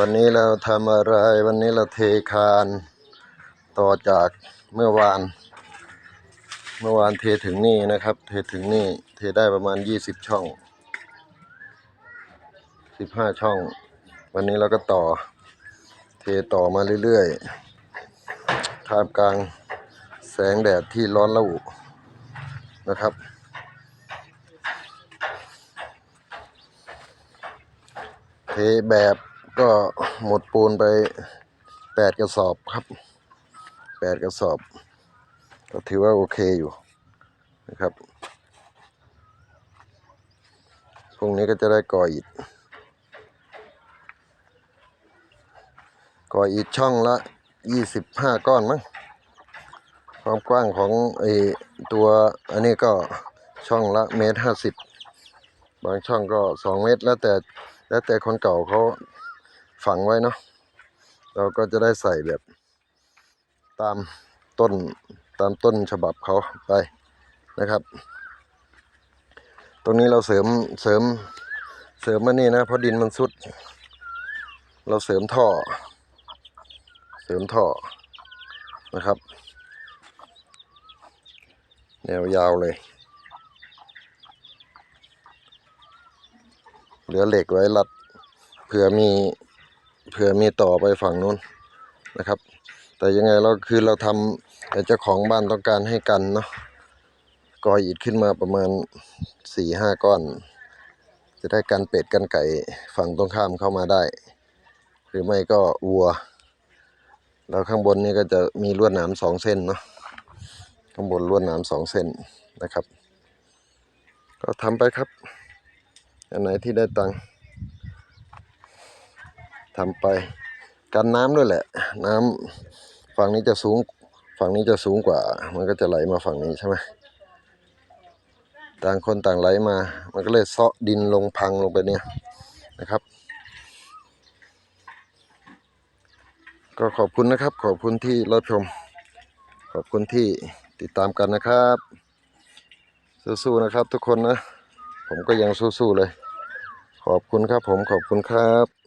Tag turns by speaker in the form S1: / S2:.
S1: วันนี้เราทำอะไร วันนี้เราเทคานต่อจากเมื่อวาน เมื่อวานเทถึงนี่นะครับ เทถึงนี่ เทได้ประมาณยี่สิบช่องสิบห้าช่อง วันนี้เราก็ต่อ เทต่อมาเรื่อยๆท่ามกลางแสงแดดที่ร้อนระอุนะครับเทแบบ ก็หมดปูนไปแปดกระสอบครับแปดกระสอบ ก็ถือว่าโอเคอยู่นะครับพรุ่งนี้ก็จะได้ก่ออิฐก่ออิฐช่องละยี่สิบห้าก้อนมั้งความกว้างของไอตัวอันนี้ก็ช่องละเมตรห้าสิบบางช่องก็สองเมตร แล้วแต่แล้วแต่คนเก่าเขา ฝังไว้เนาะเราก็จะได้ใส่แบบตามต้นตามต้นฉบับเขาไปนะครับ ตรงนี้เราเสริมเสริมเสริมมานี่นะเพราะดินมันสุด เราเสริมท่อ เสริมท่อนะครับ แนวยาวเลย เหลือเหล็กไว้รัดเผื่อมี เผื่อมีต่อไปฝั่งนู้นนะครับ แต่ยังไงเราคือเราทำแต่เจ้าของบ้านต้องการให้กันเนาะก่ออิฐขึ้นมาประมาณสี่ห้าก้อน จะได้กันเป็ดกันไก่ฝั่งตรงข้ามเข้ามาได้ หรือไม่ก็วัว แล้วข้างบนนี่ก็จะมีลวดหนามสองเส้นเนาะข้างบนลวดหนามสองเส้นนะครับ ก็ทำไปครับ อันไหนที่ได้ตังค์ ทำไปกันน้ำด้วยแหละ น้ำฝั่งนี้จะสูงฝั่งนี้จะสูงกว่า มันก็จะไหลมาฝั่งนี้ใช่ไหมต่างคนต่างไหลมา มันก็เลยเซาะดินลงพังลงไปเนี่ยนะครับ ก็ขอบคุณนะครับ ขอบคุณที่รับชม ขอบคุณที่ติดตามกันนะครับ สู้ๆนะครับทุกคนนะ ผมก็ยังสู้ๆเลย ขอบคุณครับผมขอบคุณครับ